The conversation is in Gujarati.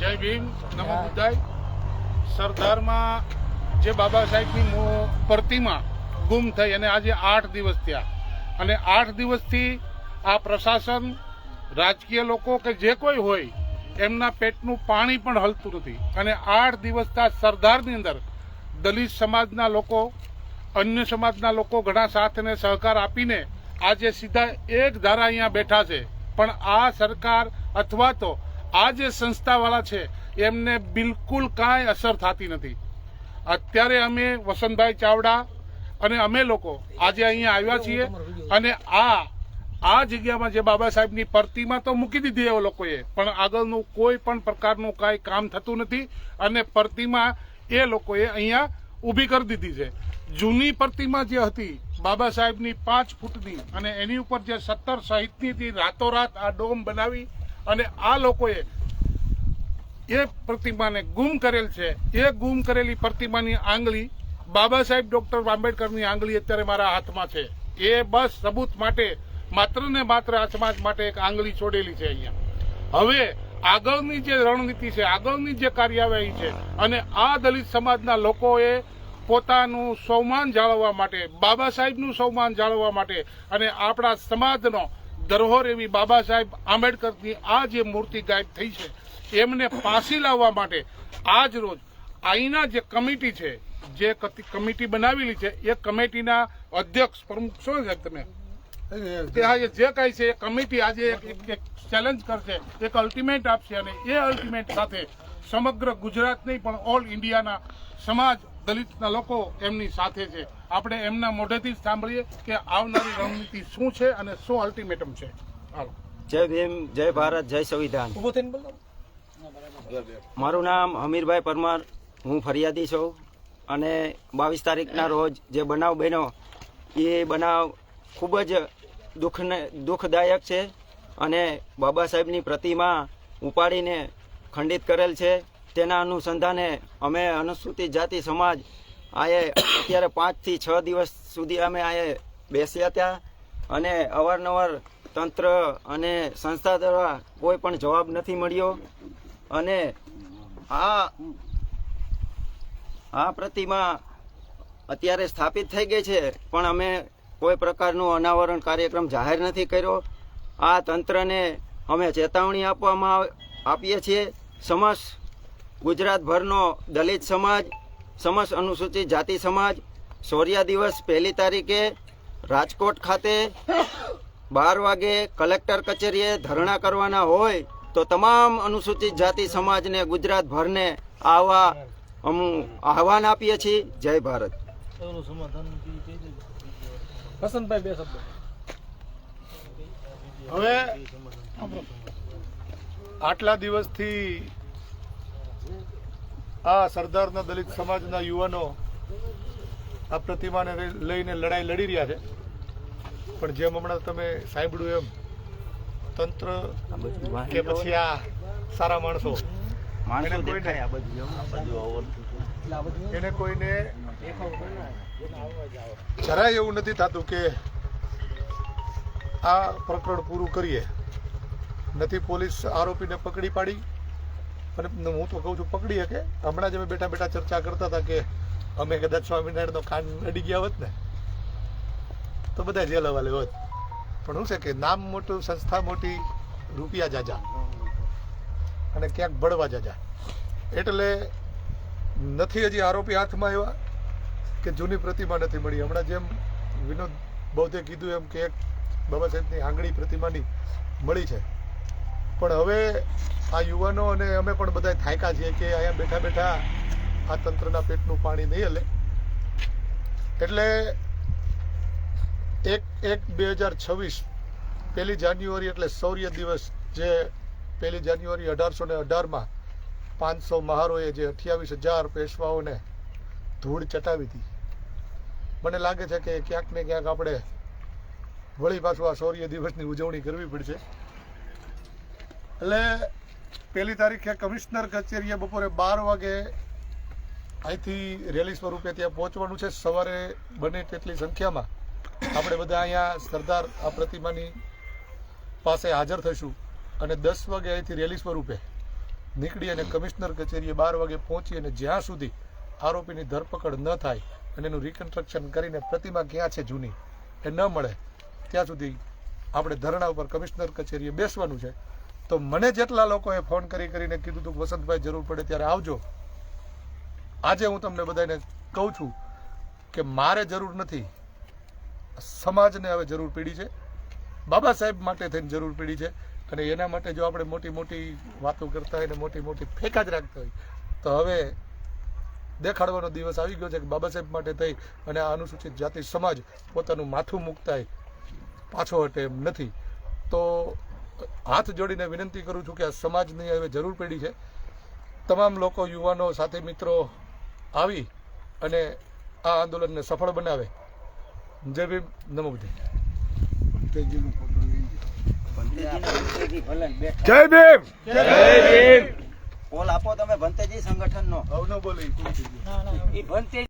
જય ભીમ, નમો સરદારમાં જે બાબા સાહેબની પ્રતિમા ગુમ થઈ અને આજે આઠ દિવસ થયા. અને આઠ દિવસથી આ પ્રશાસન, રાજકીય લોકો કે જે કોઈ હોય, એમના પેટનું પાણી પણ હલતું નથી. અને આઠ દિવસના સરદારની અંદર દલિત સમાજના લોકો, અન્ય સમાજના લોકો ઘણા સાથ અને સહકાર આપીને આજે સીધા એક ધારા અહીંયા બેઠા છે. પણ આ સરકાર અથવા તો આ જે સંસ્થાવાળા છે, એમને બિલકુલ કાંઈ અસર થતી નથી. અત્યારે અમે વસંતભાઈ ચાવડા અને અમે લોકો આજે અહીંયા આવ્યા છીએ અને આ આ જગ્યામાં જે બાબા સાહેબની પ્રતિમા તો મૂકી દીધી એ લોકોએ, પણ આગળનું કોઈ પણ પ્રકારનું કાંઈ કામ થતું નથી અને પરતીમાં એ લોકોએ અહીંયા ઊભી કરી દીધી છે. જૂની પ્રતિમા જે હતી બાબા સાહેબની પાંચ ફૂટની અને એની ઉપર જે સત્તર સાહિત્યની હતી, રાતોરાત આ ડોમ બનાવી અને આ લોકોએ એ પ્રતિમાને ગુમ કરેલ છે. એ ગુમ કરેલી પ્રતિમાની આંગળી બાબા સાહેબ ડૉક્ટર આંબેડકરની આંગળી અત્યારે મારા હાથમાં છે. એ બસ સબૂત માટે માત્ર ને માત્ર આ સમાજ માટે એક આંગળી છોડેલી છે અહીંયા. હવે આગળની જે રણનીતિ છે, આગળની જે કાર્યવાહી છે અને આ દલિત સમાજના લોકોએ પોતાનું સૌમાન જાળવવા માટે, બાબા સાહેબનું સૌમાન જાળવવા માટે અને આપણા સમાજનો ધરોહર એવી બાબા સાહેબ આંબેડકરની આ જે મૂર્તિ ગાયબ થઈ છે, એમને પાછી લાવવા માટે આજ રોજ અહીંના જે કમિટી છે, જે કમિટી બનાવેલી છે, એ કમિટીના અધ્યક્ષ પ્રમુખ શું છે તમે? જે કાંઈ છે, એ કમિટી આજે એક ચેલેન્જ કરશે, એક અલ્ટિમેટ આપશે અને એ અલ્ટિમેટ સાથે સમગ્ર ગુજરાત નહીં પણ ઓલ ઇન્ડિયાના સમાજ દલિતના લોકો એમની સાથે છે. આપણે એમના મોઢેથી જ સાંભળીએ કે આવનારી રણનીતિ શું છે અને શું અલ્ટિમેટમ છે. હાલો. જય ભીમ જય ભારત જય સંવિધાન. મારું નામ હમીરભાઈ પરમાર હું ફરિયાદી છું અને બાવીસ તારીખના રોજ જે બનાવ બન્યો એ બનાવ ખૂબ જ દુઃખને દુઃખદાયક છે અને બાબા સાહેબની પ્રતિમા ઉપાડીને ખંડિત કરેલ છે. તેના અનુસંધાને અમે અનુસૂચિત જાતિ સમાજ આએ અત્યારે પાંચથી છ દિવસ સુધી અમે આએ બેસ્યા હતા અને અવારનવાર તંત્ર અને સંસ્થા દ્વારા કોઈ પણ જવાબ નથી મળ્યો. અને આ આ પ્રતિમા અત્યારે સ્થાપિત થઈ ગઈ છે, પણ અમે કોઈ પ્રકારનું અનાવરણ કાર્યક્રમ જાહેર નથી કર્યો. આ તંત્રને અમે ચેતવણી આપવામાં આપીએ છીએ. સમસ્ત ગુજરાતભરનો દલિત સમાજ સમસ્ત અનુસૂચિત જાતિ સમાજ શૌર્ય દિવસ પહેલી તારીખે રાજકોટ ખાતે બાર વાગે કલેક્ટર કચેરીએ ધરણા કરવાના હોય તો તમામ અનુસૂચિત જાતિ સમાજને ગુજરાતભરને આવા અમુ આહવાન આપીએ છીએ. જય ભારત. વસંતભાઈ બે શબ્દ. હવે આટલા દિવસથી આ સરદારના દલિત સમાજના યુવાનો આ પ્રતિમાને લઈને લડાઈ લડી રહ્યા છે. પણ જેમ હમણાં તમે સાંભળ્યું એમ તંત્ર કે પછી આ સારા માણસો. એને કોઈને જરાય એવું નથી થતું કે આ પ્રકરણ પૂરું કરીએ. નથી પોલીસ આરોપીને પકડી પાડી અને હું તો કહું છું પકડી શકે હમણાં જ અમે બેઠા બેઠા ચર્ચા કરતા હતા કે અમે કદાચ સ્વામિનારાયણનો કાન અડી ગયા હોત ને, તો બધા જેલ હવાલે હોત. પણ શું છે કે નામ મોટું, સંસ્થા મોટી, રૂપિયા જાજા. અને ક્યાંક બળવા જાજા. એટલે નથી હજી આરોપી હાથમાં આવ્યા કે જૂની પ્રતિમા નથી મળી. હમણાં જેમ વિનોદ બૌદ્ધે કીધું એમ કે એક બાબા સાહેબની આંગળી પ્રતિમાની મળી છે. પણ હવે આ યુવાનો અને અમે પણ બધા થાયકા છીએ કે અહીંયા બેઠા બેઠા આ તંત્રના પેટનું પાણી નહીં હલે. એટલે એક એક બે હજાર છવ્વીસ પહેલી જાન્યુઆરી એટલે શૌર્ય દિવસ જે પહેલી જાન્યુઆરી અઢારસો ને અઢારમાં પાંચસો મહારોએ જે અઠ્યાવીસ હજાર પેશવાઓને ધૂળ ચટાવી હતી. મને લાગે છે કે ક્યાંક ને ક્યાંક આપણે વળી પાછું આ શૌર્ય દિવસની ઉજવણી કરવી પડશે. એટલે પહેલી તારીખે કમિશનર કચેરીએ બપોરે બાર વાગે અહીંથી રેલી સ્વરૂપે ત્યાં પહોંચવાનું છે. સવારે બને તેટલી સંખ્યામાં આપણે બધા અહીંયા સરદાર આ પ્રતિમાની પાસે હાજર થઈશું અને દસ વાગે અહીંથી રેલી સ્વરૂપે નીકળી અને કમિશનર કચેરીએ બાર વાગે પહોંચી અને જ્યાં સુધી આરોપીની ધરપકડ ન થાય અને એનું રિકન્સ્ટ્રક્શન કરીને પ્રતિમા ક્યાં છે જૂની એ ન મળે, ત્યાં સુધી આપણે ધરણા ઉપર કમિશનર કચેરીએ બેસવાનું છે. તો મને જેટલા લોકોએ ફોન કરી કરીને કીધું હતું વસંતભાઈ જરૂર પડે ત્યારે આવજો. આજે હું તમને બધાને કહું છું કે મારે જરૂર નથી. સમાજને હવે જરૂર પડી છે. બાબા સાહેબ માટે થઈને જરૂર પડી છે. અને એના માટે જો આપણે મોટી મોટી વાતો કરતા હોય ને મોટી મોટી ફેંકા જ રાખતા હોય, તો હવે દેખાડવાનો દિવસ આવી ગયો છે કે બાબા સાહેબ માટે થઈ અને આ અનુસૂચિત જાતિ સમાજ પોતાનું માથું મૂકતા પાછો હટે એમ નથી. તો હાથ જોડીને વિનંતી કરું છું કે આ સમાજની હવે જરૂર પડી છે. તમામ લોકો યુવાનો સાથે મિત્રો આવી અને આ આંદોલનને સફળ બનાવે. જય ભીમ નમો બુદ્ધાય જય ભીમ! કોલ આપો તમે ભંતેજી સંગઠનનો. હવે ન બોલે થઈ ગયું.